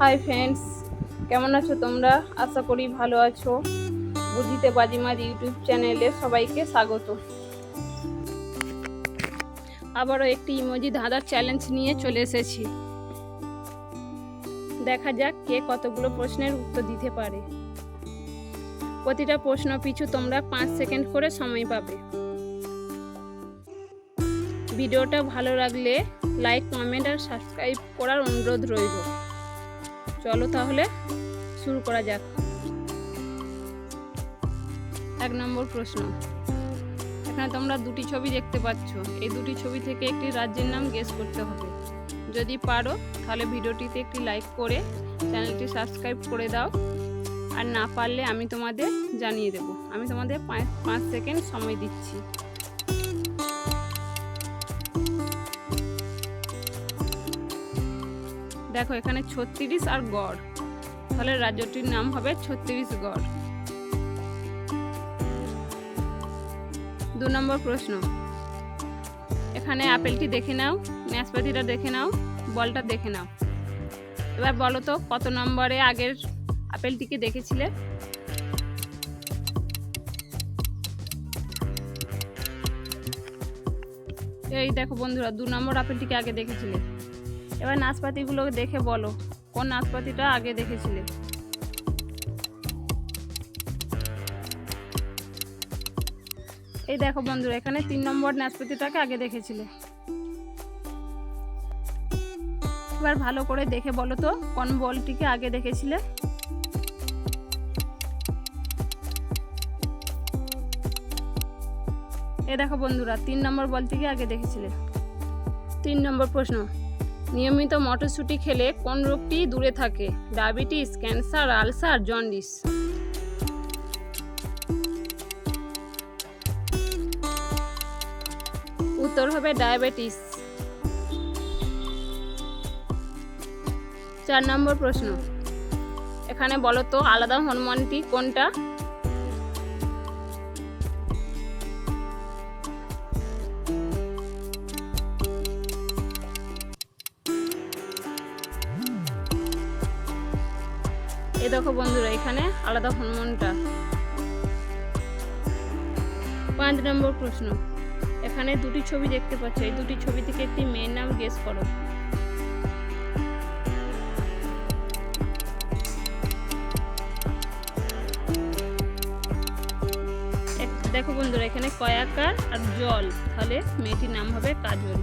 Hi friends কেমন আছো তোমরা? আশা করি ভালো আছো। বুঝিতে বাজিমার ইউটিউব চ্যানেলে সবাইকে স্বাগত। আবারও একটি ইমোজি ধাঁধার চ্যালেঞ্জ নিয়ে চলে এসেছি। দেখা যাক কে কতগুলো প্রশ্নের উত্তর দিতে পারে। প্রতিটা প্রশ্ন পিছু তোমরা পাঁচ সেকেন্ড করে সময় পাবে। ভিডিওটা ভালো লাগলে লাইক কমেন্ট আর সাবস্ক্রাইব করার অনুরোধ রইল। চলো তাহলে শুরু করা যাক। এক নম্বর প্রশ্ন। এখানে তোমরা দুটি ছবি দেখতে পাচ্ছ। এই দুটি ছবি থেকে একটি রাজ্যের নাম গেস করতে হবে। যদি পারো, তাহলে ভিডিওটিতে একটি লাইক করে চ্যানেলটি সাবস্ক্রাইব করে দাও। আর না পারলে আমি তোমাদের জানিয়ে দেব। আমি তোমাদের পাঁচ পাঁচ সেকেন্ড সময় দিচ্ছি। দেখো, এখানে ছত্রিশ আর গড়। তাহলে রাজ্যটির নাম হবে ছত্রিশগড় দু নম্বর প্রশ্ন। এখানে আপেলটি দেখে নাও নাশপাতিটা দেখে নাও, বলটা দেখে নাও। এবার বলো তো, কত নম্বরে আগের আপেলটিকে দেখেছিলে? এই দেখো বন্ধুরা, দু নম্বর আপেলটিকে আগে দেখেছিলে। এবার নাশপাতিগুলো দেখে বলো, কোন নাশপাতিটা আগে দেখেছিলে? এই দেখো বন্ধুরা, এখানে তিন নম্বর নাশপাতিটাকে আগে দেখেছিলে। এবার ভালো করে দেখে বলো তো, কোন বলটিকে আগে দেখেছিলে? এ দেখো বন্ধুরা, তিন নম্বর বলটিকে আগে দেখেছিলে। তিন নম্বর প্রশ্ন নিয়মিত মটরশুঁটি খেলে কোন রোগটি দূরে থাকে? Diabetes, cancer, ulcer, jaundice. উত্তর হবে ডায়াবেটিস। চার নম্বর প্রশ্ন। এখানে বলো তো, আলাদা হরমোনটি কোনটা? এই দেখো বন্ধুরা, এখানে আলাদা হরমোনটা। পাঁচ নম্বর প্রশ্ন। এখানে দুটি ছবি দেখতে পাচ্ছ, এই দুটি ছবি থেকে একটি মেয়ের নাম গেস করো। দেখো বন্ধুরা, এখানে কয়াকার আর জল? তাহলে মেয়েটির নাম হবে কাজল।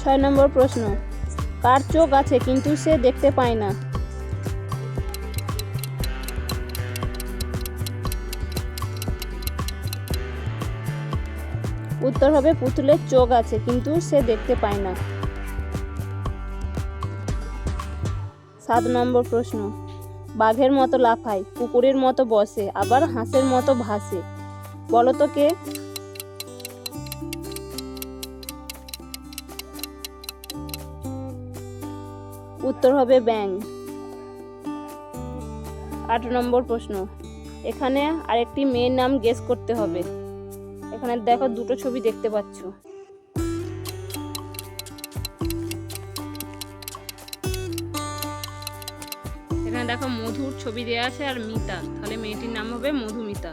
ছয় নম্বর প্রশ্ন। কার চোখ আছে, কিন্তু সে দেখতে পায় না। উত্তর হবে পুতুলের চোখ আছে, কিন্তু সে দেখতে পায় না। সাত নম্বর প্রশ্ন। বাঘের মতো লাফায়, কুকুরের মতো বসে, আবার হাঁসের মতো ভাসে। বলো তো কে? উত্তর হবে ব্যাং আট নম্বর প্রশ্ন। এখানে আরেকটি মেয়ের নাম গেস করতে হবে। এখানে দেখো দুটো ছবি দেখতে পাচ্ছ। এখানে দেখো মধুর ছবি দেওয়া আছে আর মিতা। তাহলে মেয়েটির নাম হবে মধুমিতা।